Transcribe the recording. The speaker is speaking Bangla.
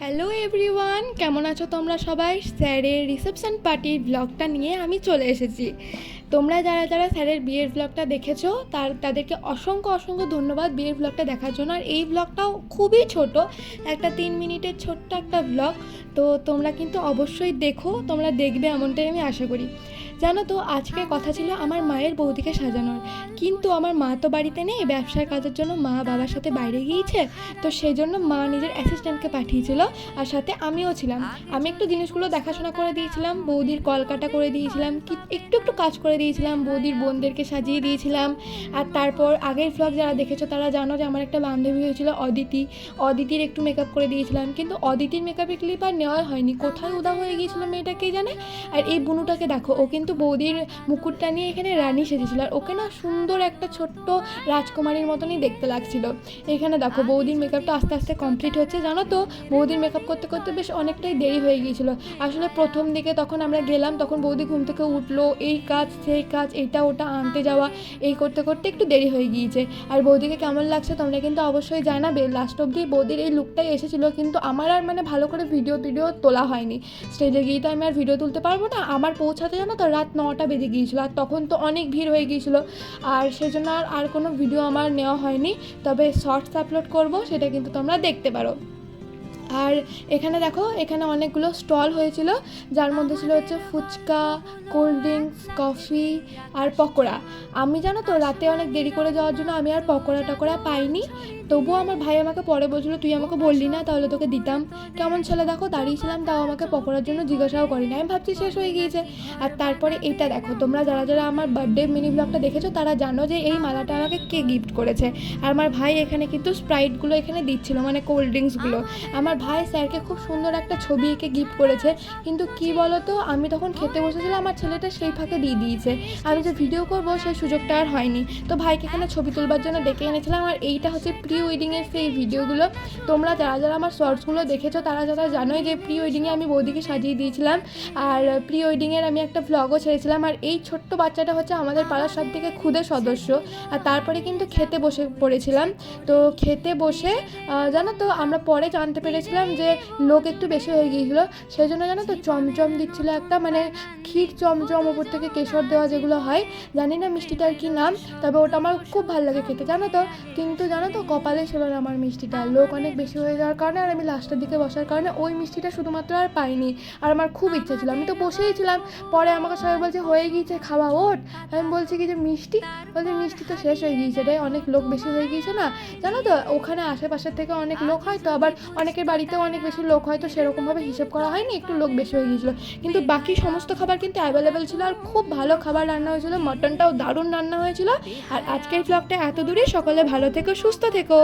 হ্যালো এভরিওয়ান কেমন আছো তোমরা সবাই? স্যারের রিসেপশন পার্টির ব্লগটা নিয়ে আমি চলে এসেছি। তোমরা যারা যারা স্যারের বিয়ের ব্লগটা দেখেছ, তার, তাদেরকে অসংখ্য অসংখ্য ধন্যবাদ বিয়ের ব্লগটা দেখার জন্য। আর এই ব্লগটাও খুবই ছোট, একটা তিন মিনিটের ছোট্ট একটা ব্লগ তো তোমরা কিন্তু অবশ্যই দেখো, তোমরা দেখবে এমনটাই আমি আশা করি। জানো তো আজকে কথা ছিল আমার মায়ের বৌদিকে সাজানোর। কিন্তু আমার মা তো বাড়িতে নেই, ব্যবসার কাজের জন্য মা বাবার সাথে বাইরে গিয়েছে। তো সেই জন্য মা নিজের অ্যাসিস্ট্যান্টকে পাঠিয়েছিল, আর সাথে আমিও ছিলাম। আমি একটু জিনিসগুলো দেখাশোনা করে দিয়েছিলাম, বৌদির কলকাটা করে দিয়েছিলাম, কি, একটু একটু কাজ করে দিয়েছিলাম, বৌদির বোনদেরকে সাজিয়ে দিয়েছিলাম। আর তারপর আগের ব্লগ যারা দেখেছ, তারা জানো যে আমার একটা বান্ধবী হয়েছিল অদিতি। অদিতির একটু মেকআপ করে দিয়েছিলাম, কিন্তু অদিতির মেকআপের ক্লিপ আর নেওয়া হয়নি। কোথায় উদা হয়ে গিয়েছিল মেয়েটাকে জানে? আর এই বুনুটাকে দেখো, ও কিন্তু বৌদির মুকুটটা নিয়ে এখানে রানী সেজেছিল। আর ওকে না সুন্দর একটা ছোট্ট রাজকুমারীর মতনই দেখতে লাগছিল। এখানে দেখো, বৌদির মেকআপটা আস্তে আস্তে কমপ্লিট হচ্ছে। জানো তো, বৌদির মেকআপ করতে করতে বেশ অনেকটাই দেরি হয়ে গিয়েছিল। আসলে প্রথম দিকে তখন আমরা গেলাম, তখন বৌদি ঘুম থেকে উঠল, এই কাজ সেই কাজ, এটা ওটা আনতে যাওয়া, এই করতে করতে একটু দেরি হয়ে গিয়েছে। আর বৌদিকে কেমন লাগছে তোমরা কিন্তু অবশ্যই জানাবে। লাস্ট অবধি বৌদির এই লুকটাই এসেছিল, কিন্তু আমার আর মানে ভালো করে ভিডিও টিডিও তোলা হয়নি। স্টেজে গিয়ে তো আমি আর ভিডিও তুলতে পারব না, আমার পৌঁছাতে জানো তো রাত নটা বেজে গিয়েছিল, আর তখন তো অনেক ভিড় হয়ে গিয়েছিল। আর সেজন্য আর আর কোনো ভিডিও আমার নেওয়া হয়নি, তবে শর্টস আপলোড করব, সেটা কিন্তু তোমরা দেখতে পারো। আর এখানে দেখো, এখানে অনেকগুলো স্টল হয়েছিল, যার মধ্যে ছিল হচ্ছে ফুচকা, কোল্ড ড্রিঙ্কস, কফি আর পকোড়া। আমি জানো তো, রাতে অনেক দেরি করে যাওয়ার জন্য আমি আর পকোড়া টকোড়া পাইনি। তবুও আমার ভাই আমাকে পরে বলছিল, তুই আমাকে বললি না, তাহলে তোকে দিতাম। কেমন ছেলে দেখো, দাঁড়িয়েছিলাম, তাও আমাকে পকোড়ার জন্য জিজ্ঞাসাও করিনি। আমি ভাবছি শেষ হয়ে গিয়েছে। আর তারপরে এইটা দেখো, তোমরা যারা যারা আমার বার্থডে মিনি ব্লগটা দেখেছ, তারা জানো যে এই মালাটা আমাকে কে গিফট করেছে। আর আমার ভাই এখানে কিন্তু স্প্রাইটগুলো এখানে দিচ্ছিল মানে কোল্ড ড্রিঙ্কসগুলো আমার ভাই স্যারকে খুব সুন্দর একটা ছবি এঁকে গিফট করেছে। কিন্তু কি বলো তো আমি তখন খেতে বসেছিলাম, আমার ছেলেটা সেই ফাঁকে দিয়ে দিয়েছে। আমি যে ভিডিও করব, সেই সুযোগটা আর হয়নি। তো ভাইকে এখানে ছবি তুলবার জন্য ডেকে এনেছিলাম। আর এইটা হচ্ছে প্রি ওয়েডিংয়ের সেই ভিডিওগুলো তোমরা যারা যারা আমার শর্টসগুলো দেখেছ, তারা যারা জানোই যে প্রি ওয়েডিংয়ে আমি বৌদিকে সাজিয়ে দিয়েছিলাম। আর প্রি ওয়েডিংয়ের আমি একটা ভ্লগও ছেড়েছিলাম। আর এই ছোট্ট বাচ্চাটা হচ্ছে আমাদের পাড়ার সব থেকে ক্ষুদে সদস্য। আর তারপরে কিন্তু খেতে বসে পড়েছিলাম। তো খেতে বসে জানো তো, আমরা পরে জানতে পেরেছিলাম যে লোক একটু বেশি হয়ে গিয়েছিল। সেই জন্য জানো তো চমচম দিচ্ছিল একটা মানে ক্ষীর চমচম ওপর থেকে কেশর দেওয়া যেগুলো হয়, জানি না মিষ্টিটার কি নাম, তবে ওটা আমার খুব ভালো লাগে খেতে, জানো তো? কিন্তু জানো তো কপালে সেবার আমার মিষ্টিটা, লোক অনেক বেশি হয়ে যাওয়ার কারণে আর আমি লাস্টের দিকে বসার কারণে ওই মিষ্টিটা শুধুমাত্র আর পাইনি, আর আমার খুব ইচ্ছা ছিল, আমি তো বসেই ছিলাম পরে আমাকে সবাই বলছে, হয়ে গিয়েছে, খাওয়া ওট আমি বলছি, কি যে মিষ্টি? বলছি, মিষ্টি তো শেষ হয়ে গিয়েছে রে, অনেক লোক বেশি হয়ে গিয়েছে না? জানো তো, ওখানে আশেপাশের থেকে অনেক লোক হয় তো, আবার অনেকের বাড়িতেও অনেক বেশি লোক হয়, তো সেরকমভাবে হিসেব করা হয়নি, একটু লোক বেশি হয়ে গিয়েছিল। কিন্তু বাকি সমস্ত খাবার কিন্তু অ্যাভেলেবেল ছিল আর খুব ভালো খাবার রান্না হয়েছিল মটনটাও দারুণ রান্না হয়েছিল। আর আজকের ব্লগটা এত দূরে সকলে ভালো থেকো, সুস্থ থেকো।